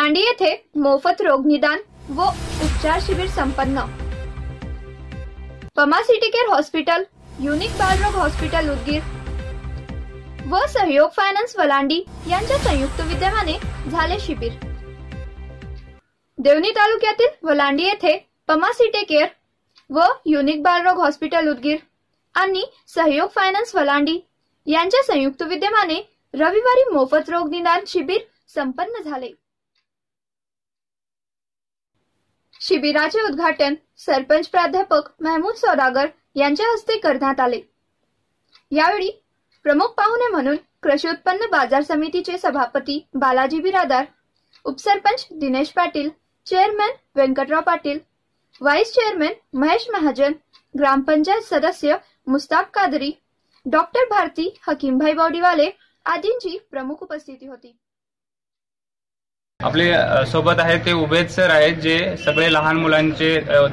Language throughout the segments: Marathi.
येथे मोफत रोग निदान व उपचार शिबिर संपन्न. Pama city care hospital unique बालरोग हॉस्पिटल उदगीर. व सहयोग फायनान्स वलांडी यांच्या संयुक्त विद्यमाने झाले शिबिर. देवणी तालुक्यातील वलांडी येथे पमा सिटी केअर व युनिक बालरोग हॉस्पिटल उदगीर आणि सहयोग फायनान्स वलांडी यांच्या संयुक्त विद्यमाने रविवारी मोफत रोग निदान शिबिर संपन्न झाले. शिबिराचे उद्घाटन सरपंच प्राध्यापक महमूद सौदागर यांच्या हस्ते करण्यात आले. यावेळी प्रमुख पाहुणे म्हणून कृषी उत्पन्न बाजार समितीचे सभापती बालाजी बिरादार उपसरपंच Dinesh Patil chairman Venkatrao Patil vice chairman Mahesh Mahajan gram panchayat सदस्य मुस्ताक कादरी डॉक्टर भारती हकीमभाई बॉडीवाले आदींची प्रमुख उपस्थिती होती. आपले सोबत आहेत ते उबेद सर आहेत जे सगळे लहान मुलांचे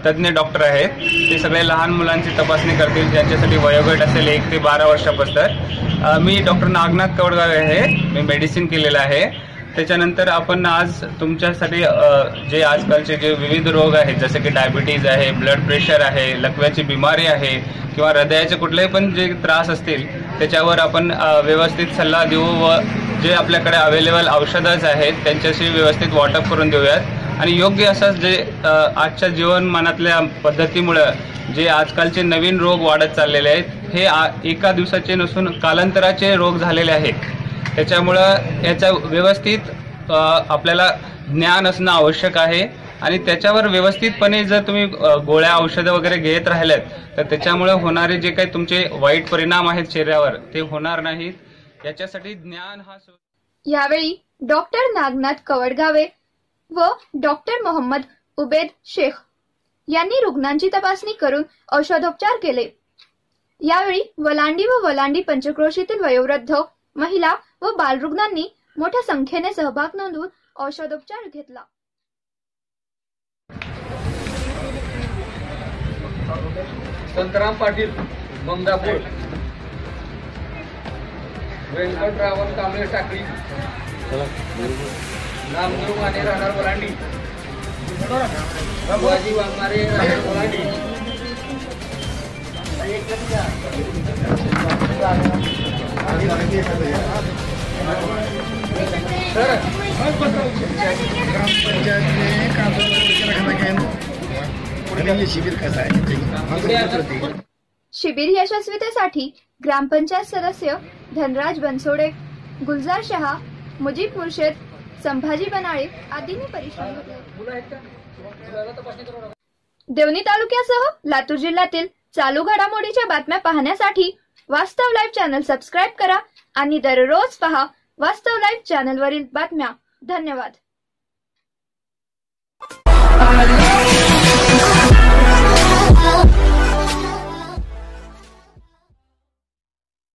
तज्ज्ञ डॉक्टर आहेत. ते सगळे लहान मुलांची तपासणी करतील ज्यांच्यासाठी वयोगट असेल एक ते बारा वर्षापासून. मी डॉक्टर नागनाथ कवडगाव आहे. मी मेडिसिन केलेलं आहे. त्याच्यानंतर आपण आज तुमच्यासाठी जे आजकालचे जे विविध रोग आहेत जसे की डायबिटीज आहे ब्लड प्रेशर आहे लकव्याची बिमारी आहे किंवा हृदयाचे कुठलेही पण जे त्रास असतील त्याच्यावर आपण व्यवस्थित सल्ला देऊ व जे आपल्याकडे अवेलेबल औषधंच आहेत त्यांच्याशी व्यवस्थित वाटप करून देऊयात. आणि योग्य असंच जे आजच्या जीवनमानातल्या पद्धतीमुळं जे आजकालचे नवीन रोग वाढत चाललेले आहेत हे आ- एका दिवसाचे नसून कालांतराचे रोग झालेले आहेत. त्याच्यामुळं याचा व्यवस्थित आपल्याला ज्ञान असणं आवश्यक आहे. आणि त्याच्यावर व्यवस्थितपणे जर तुम्ही गोळ्या औषधं वगैरे घेत राहिल्यात तर त्याच्यामुळे होणारे जे काही तुमचे वाईट परिणाम आहेत शरीरावर ते होणार नाहीत. याच्यासाठी ज्ञान हा यावेळी डॉक्टर नागनाथ कवडगावे व डॉक्टर मोहम्मद उबेद शेख यांनी रुग्णांची तपासणी करून औषधोपचार केले. यावेळी वलांडी व वलांडी पंचक्रोशीतील वयोवृद्ध महिला व बालरुग्णांनी मोठ्या संख्येने सहभाग नोंदवून औषधोपचार घेतला. संतराम पाटील मंगापूर व्यंकटरावण कांबळे टाकळी. नामदेव माने राहणार वलांडी. शिवाजी वाघमारे राहणार वलांडी. शिबिर कसं आहे शिबिर यशस्वीतेसाठी ग्रामपंचायत सदस्य धनराज बनसोडे गुलजार शहा मुजीब मुर्शेद संभाजी बनाळे आदींनी परिश्रम घेतले. देवणी तालुक्यासह लातूर जिल्ह्यातील चालू घडामोडीच्या बातम्या पाहण्यासाठी वास्तव लाईव्ह चॅनल सबस्क्राईब करा आणि दररोज पहा वास्तव लाईव्ह चॅनलवरील बातम्या. धन्यवाद.